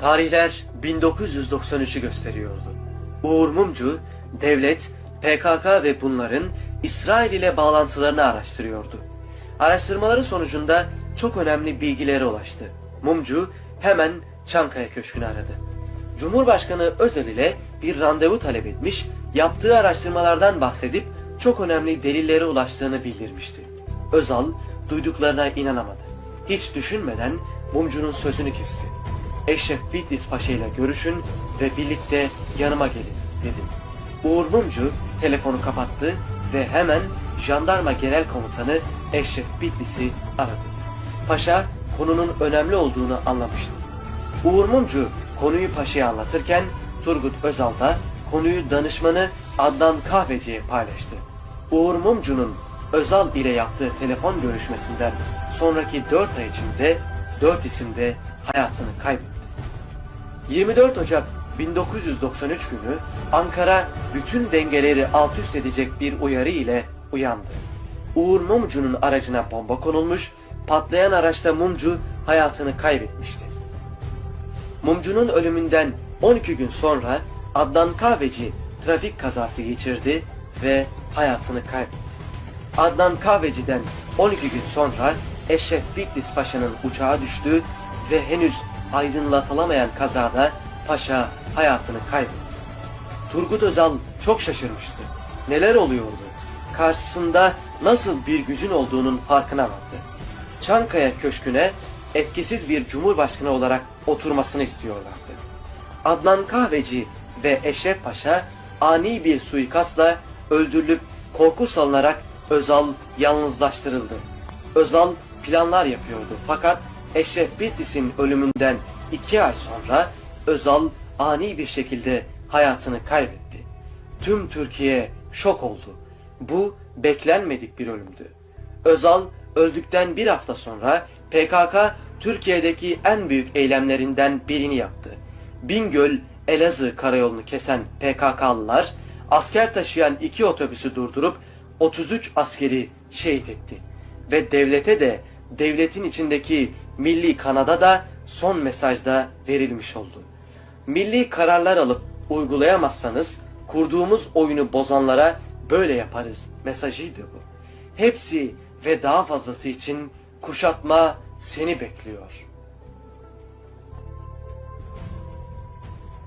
Tarihler 1993'ü gösteriyordu. Uğur Mumcu, devlet, PKK ve bunların İsrail ile bağlantılarını araştırıyordu. Araştırmaları sonucunda çok önemli bilgilere ulaştı. Mumcu hemen Çankaya Köşkü'nü aradı. Cumhurbaşkanı Özel ile bir randevu talep etmiş, yaptığı araştırmalardan bahsedip çok önemli delillere ulaştığını bildirmişti. Özal duyduklarına inanamadı. Hiç düşünmeden Mumcu'nun sözünü kesti. Eşref Bitlis Paşa ile görüşün ve birlikte yanıma gelin dedi. Uğur Mumcu telefonu kapattı ve hemen jandarma genel komutanı Eşref Bitlis'i aradı. Paşa konunun önemli olduğunu anlamıştı. Uğur Mumcu konuyu paşaya anlatırken Turgut Özal da konuyu danışmanı Adnan Kahveci'ye paylaştı. Uğur Mumcu'nun Özal ile yaptığı telefon görüşmesinden sonraki 4 ay içinde 4 isimde hayatını kaybetti. 24 Ocak 1993 günü Ankara bütün dengeleri alt üst edecek bir uyarı ile uyandı. Uğur Mumcu'nun aracına bomba konulmuş, patlayan araçta Mumcu hayatını kaybetmişti. Mumcu'nun ölümünden 12 gün sonra Adnan Kahveci trafik kazası geçirdi ve hayatını kaybetti. Adnan Kahveci'den 12 gün sonra Eşref Bitlis Paşa'nın uçağı düştü ve henüz aydınlatılamayan kazada Paşa hayatını kaybetti. Turgut Özal çok şaşırmıştı. Neler oluyordu? Karşısında nasıl bir gücün olduğunun farkına vardı. Çankaya Köşkü'ne etkisiz bir cumhurbaşkanı olarak oturmasını istiyorlardı. Adnan Kahveci ve Eşref Paşa ani bir suikastla öldürülüp korku salınarak Özal yalnızlaştırıldı. Özal planlar yapıyordu fakat Eşref Bitlis'in ölümünden iki ay sonra Özal ani bir şekilde hayatını kaybetti. Tüm Türkiye şok oldu. Bu beklenmedik bir ölümdü. Özal öldükten bir hafta sonra PKK Türkiye'deki en büyük eylemlerinden birini yaptı. Bingöl Elazığ karayolunu kesen PKK'lılar asker taşıyan iki otobüsü durdurup 33 askeri şehit etti. Ve devlete de devletin içindeki milli kanada da son mesajda verilmiş oldu. Milli kararlar alıp uygulayamazsanız kurduğumuz oyunu bozanlara böyle yaparız mesajıydı bu. Hepsi ve daha fazlası için kuşatma seni bekliyor.''